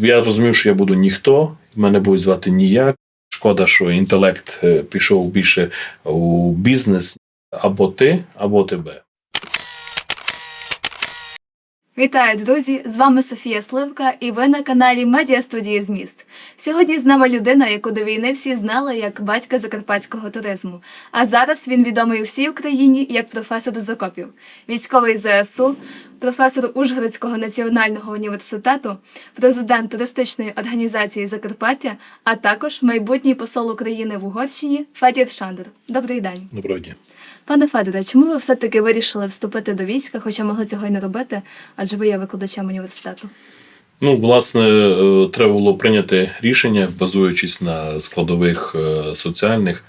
Я розумів, що я буду ніхто, мене будуть звати ніяк. Шкода, що інтелект е, пішов більше у бізнес або ти, або тебе. Вітаю, друзі! З вами Софія Сливка, і ви на каналі Медіа студії Зміст. Сьогодні з нами людина, яку до війни всі знали як батька закарпатського туризму. А зараз він відомий у всій Україні як професор з окопів, військовий ЗСУ, професор Ужгородського національного університету, президент туристичної організації Закарпаття, а також майбутній посол України в Угорщині Федір Шандер. Добрий день. Доброго дня. Пане Федоре, чому ви все-таки вирішили вступити до війська, хоча могли цього й не робити, адже ви є викладачем університету? Ну, власне, е, треба було прийняти рішення, базуючись на складових е, соціальних,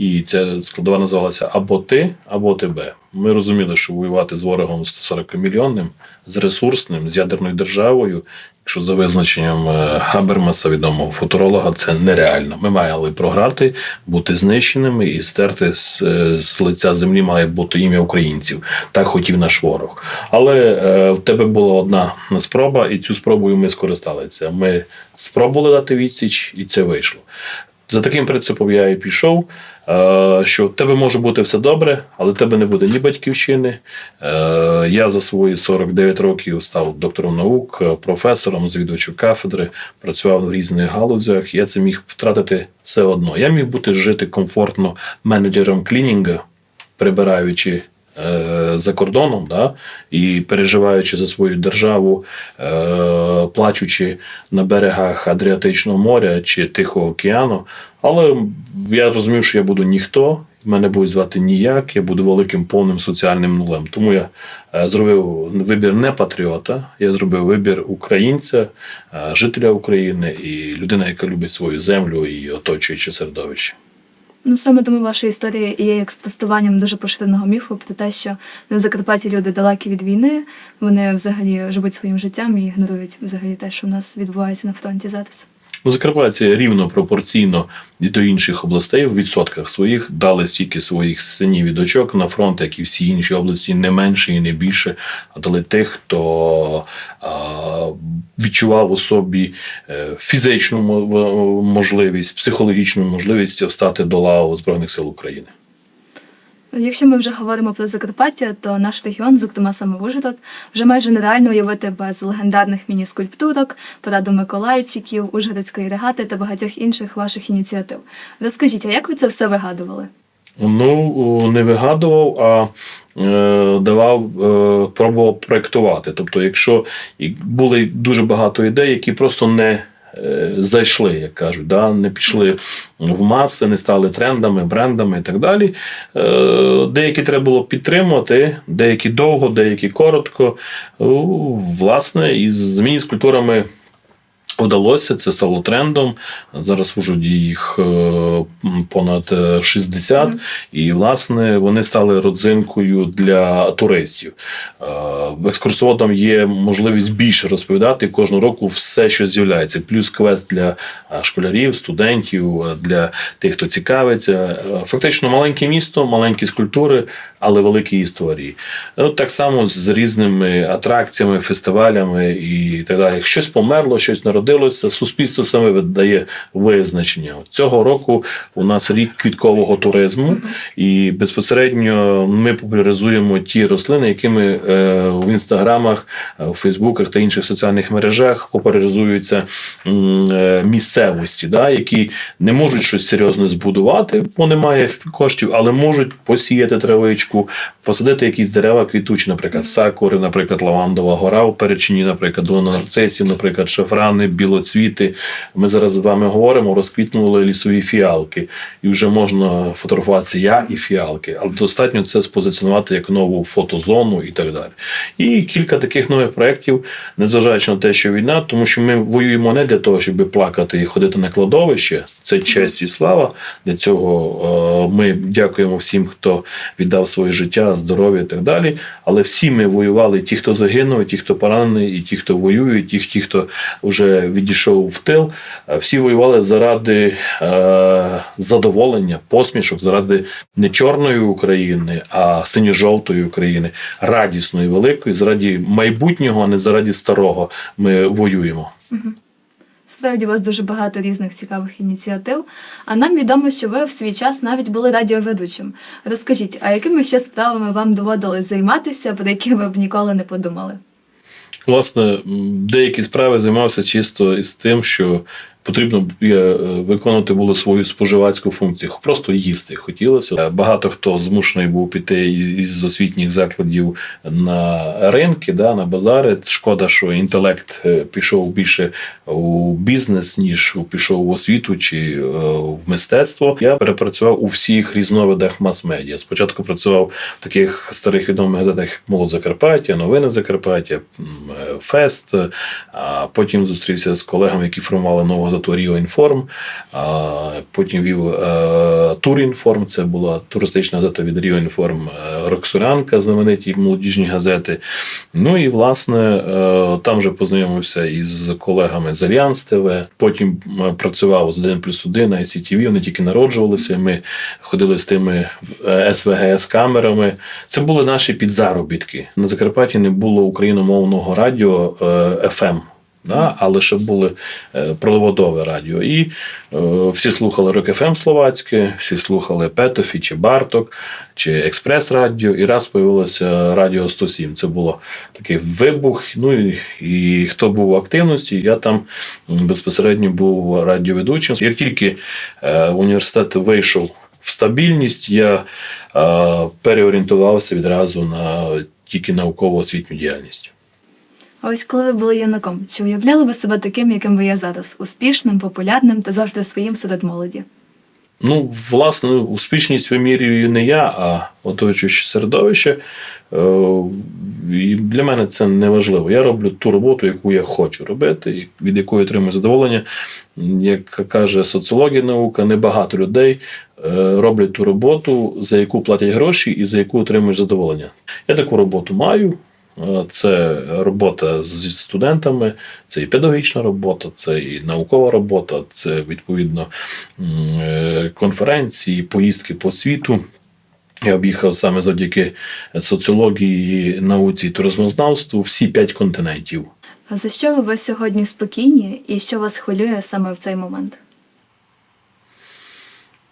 і ця складова називалася або ти, або тебе. Ми розуміли, що воювати з ворогом 140 мільйонним, з ресурсним, з ядерною державою, якщо за визначенням е, Хабермаса, відомого футуролога, це нереально. Ми мали програти, бути знищеними і стерти з, е, з лиця землі має бути ім'я українців. Так хотів наш ворог. Але е, в тебе була одна спроба, і цю спробою ми скористалися. Ми спробували дати відсіч, і це вийшло. За таким принципом я і пішов, е, що в тебе може бути все добре, але в тебе не буде ні батьківщини. Е, Я за свої 49 років став доктором наук, е, професором, завідувачем кафедри, працював в різних галузях. Я це міг втратити все одно. Я міг бути жити комфортно менеджером клінінга, прибираючи. Е, За кордоном, да, і переживаючи за свою державу, е, плачучи на берегах Адріатичного моря чи Тихого океану. Але я розумів, що я буду ніхто, мене будуть звати ніяк, я буду великим повним соціальним нулем. Тому я е, зробив вибір не патріота, я зробив вибір українця, жителя України і людина, яка любить свою землю і оточуюче середовище. Ну саме тому ваша історія є як спростуванням дуже поширеного міфу про те, що на Закарпатті люди далекі від війни, вони взагалі живуть своїм життям і ігнорують взагалі те, що в нас відбувається на фронті зараз. Ну, Закарпаття рівно пропорційно і до інших областей в відсотках своїх дали стільки своїх синів і дочок на фронт, як і всі інші області, не менше і не більше, а дали тих, хто відчував у собі е, фізичну можливість, психологічну можливість встати до лав Збройних сил України. Якщо ми вже говоримо про Закарпаття, то наш регіон, зокрема саме Ужгород, вже майже нереально уявити без легендарних міні-скульптурок, параду Миколайчиків, Ужгородської регати та багатьох інших ваших ініціатив. Розкажіть, а як ви це все вигадували? Ну, не вигадував, а е, давав, е, пробував проєктувати. Тобто, якщо були дуже багато ідей, які просто не зайшли, як кажуть, да? не пішли в маси, не стали трендами, брендами і так далі. Е, деякі треба було підтримувати, деякі довго, деякі коротко. Власне, із зміні з культурами. Вдалося, це стало трендом. Зараз Ужгороді їх е, понад е, 60, Мгм. і власне вони стали родзинкою для туристів. Е, Екскурсоводам є можливість більше розповідати кожного року все, що з'являється. Плюс квест для е, школярів, студентів, для тих, хто цікавиться. Фактично маленьке місто, маленькі скульптури, але великі історії. Ну, так само з різними атракціями, фестивалями і так далі. Щось померло, щось народилося. Суспільство саме видає визначення. Цього року у нас рік квіткового туризму, і безпосередньо ми популяризуємо ті рослини, якими е, в інстаграмах, е, в Фейсбуках та інших соціальних мережах популяризуються е, місцевості, да, які не можуть щось серйозне збудувати, бо немає коштів, але можуть посіяти травичку, посадити якісь дерева квітучі, наприклад, сакури, наприклад, лавандова гора у Перечині, наприклад, дона нарцисів, наприклад, шафрани, білоцвіти. Ми зараз з вами говоримо, розквітнули лісові фіалки, і вже можна фотографуватися я і фіалки, але достатньо це спозиціонувати як нову фотозону і так далі. І кілька таких нових проєктів, незважаючи на те, що війна, тому що ми воюємо не для того, щоб плакати і ходити на кладовище. Це честь і слава. Для цього е, ми дякуємо всім, хто віддав своє життя, здоров'я і так далі. Але всі ми воювали, ті, хто загинув, ті, хто поранений, і ті, хто воює, і ті, хто вже відійшов в тил. Е, Всі воювали заради е, задоволення, посмішок, заради не чорної України, а синьо-жовтої України, радісної, великої, заради майбутнього, а не заради старого. Ми воюємо. Насправді у вас дуже багато різних цікавих ініціатив. А нам відомо, що ви в свій час навіть були радіоведучим. Розкажіть, а якими ще справами вам доводилось займатися, про які ви б ніколи не подумали? Власне, деякі справи займався чисто із тим, що потрібно е, виконувати було свою споживацьку функцію. Просто їсти хотілося. Е, Багато хто змушений був піти із освітніх закладів на ринки, да, на базари. Шкода, що інтелект е, пішов більше у бізнес, ніж пішов в освіту чи в мистецтво. Я перепрацював у всіх різновидах мас-медіа. Спочатку працював в таких старих відомих газетах, як Молод Закарпаття, Новини Закарпаття, Фест. А потім зустрівся з колегами, які формували нову газету Ріо Інформ. А потім вів е, Тур Інформ. Це була туристична газета від Ріо Інформ, е, Роксолянка, знамениті молодіжні газети. Ну і власне е, там вже познайомився із колегами з Альянс ТВ. Потім працював з 1 плюс 1 на ICTV, Вони тільки народжувалися. Ми ходили з тими е, СВГС камерами. Це були наші підзаробітки. На Закарпатті не було україномовного радіо FM. Да, а лише були е, проводове радіо. І е, всі слухали Рок ФМ словацьке, всі слухали Петофі чи Барток, чи Експрес Радіо. І раз появилося Радіо 107. Це було такий вибух. Ну і, і хто був в активності, я там безпосередньо був радіоведучим. Як тільки е, університет вийшов в стабільність, я е, переорієнтувався відразу на тільки науково-освітню діяльність. А ось коли ви були юнаком, чи уявляли ви себе таким, яким ви є зараз? Успішним, популярним та завжди своїм серед молоді? Ну, власне, успішність вимірюю не я, а оточуюче середовище. Е, для мене це не важливо. Я роблю ту роботу, яку я хочу робити, від якої отримую задоволення. Як каже соціологія наука, небагато людей е, роблять ту роботу, за яку платять гроші і за яку отримують задоволення. Я таку роботу маю. Е, Це робота з студентами, це і педагогічна робота, це і наукова робота, це відповідно е, конференції, поїздки по світу. Я об'їхав саме завдяки соціології, науці і туризмознавству всі п'ять континентів. А за що ви сьогодні спокійні і що вас хвилює саме в цей момент?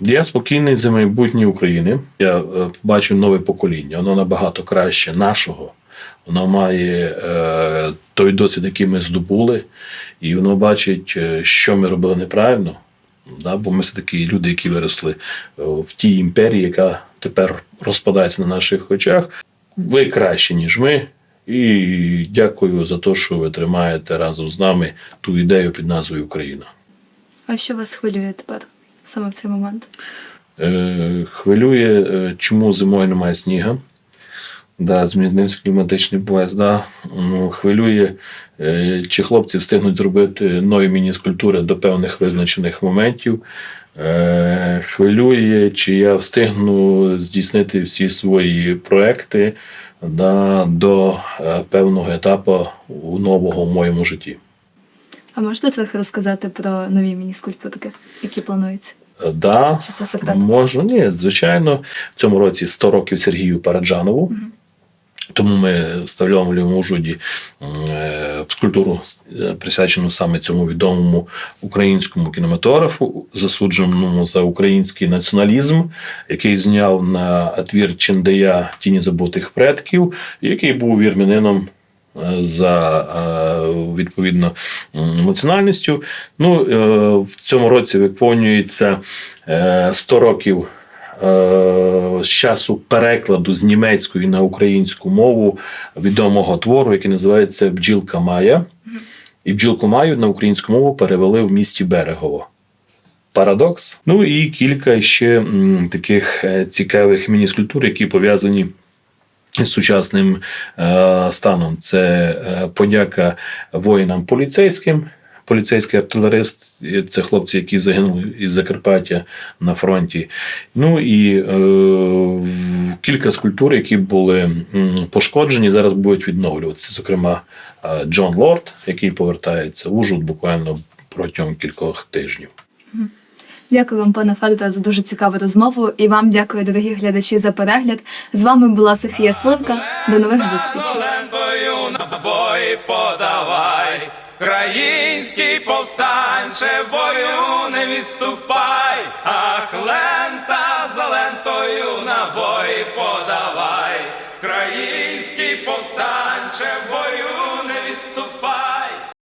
Я спокійний за майбутнє України. Я е, бачу нове покоління. Воно набагато краще нашого. Воно має е, той досвід, який ми здобули, і воно бачить, е, що ми робили неправильно. Да? Бо ми все таки люди, які виросли е, в тій імперії, яка тепер розпадається на наших очах. Ви краще, ніж ми. І дякую за те, що ви тримаєте разом з нами ту ідею під назвою Україна. А що вас хвилює тепер саме в цей момент? Е, хвилює, чому зимою немає сніга. Да, змінився кліматичний пояс. Да. Ну, хвилює, е, чи хлопці встигнуть зробити нові міні-скульптури до певних визначених моментів. Е, Хвилює, чи я встигну здійснити всі свої проекти да, до е, певного етапу у нового в моєму житті. А можете трохи розказати про нові міні-скульптурки, які плануються? Да, Чи це секрет? Можна, ні, звичайно. В цьому році 100 років Сергію Параджанову. Тому ми вставляємо в Ужгороді е, скульптуру, е, присвячену саме цьому відомому українському кінематографу, засудженому за український націоналізм, який зняв на твір Чендея Тіні забутих предків, який був вірмянином е, за відповідно національністю. Ну, в цьому році виповнюється е, 100 років з часу перекладу з німецької на українську мову відомого твору, який називається Бджілка Майя. І бджілку Маю на українську мову перевели в місті Берегово. Парадокс. Ну і кілька ще таких е, цікавих міні-скульптур, які пов'язані з сучасним е, станом. Це е, подяка воїнам поліцейським. Поліцейський артилерист це хлопці, які загинули із Закарпаття на фронті. Ну і е, кілька скульптур, які були пошкоджені, зараз будуть відновлюватися. Зокрема, е, Джон Лорд, який повертається в Ужгород буквально протягом кількох тижнів. Дякую вам, пане Федоре, за дуже цікаву розмову. І вам дякую, дорогі глядачі, за перегляд. З вами була Софія Сливка. До нових зустрічей. на подавай, Український повстанче, бою не відступай, ах, лента за лентою набої подавай. Український повстанче, бою не відступай.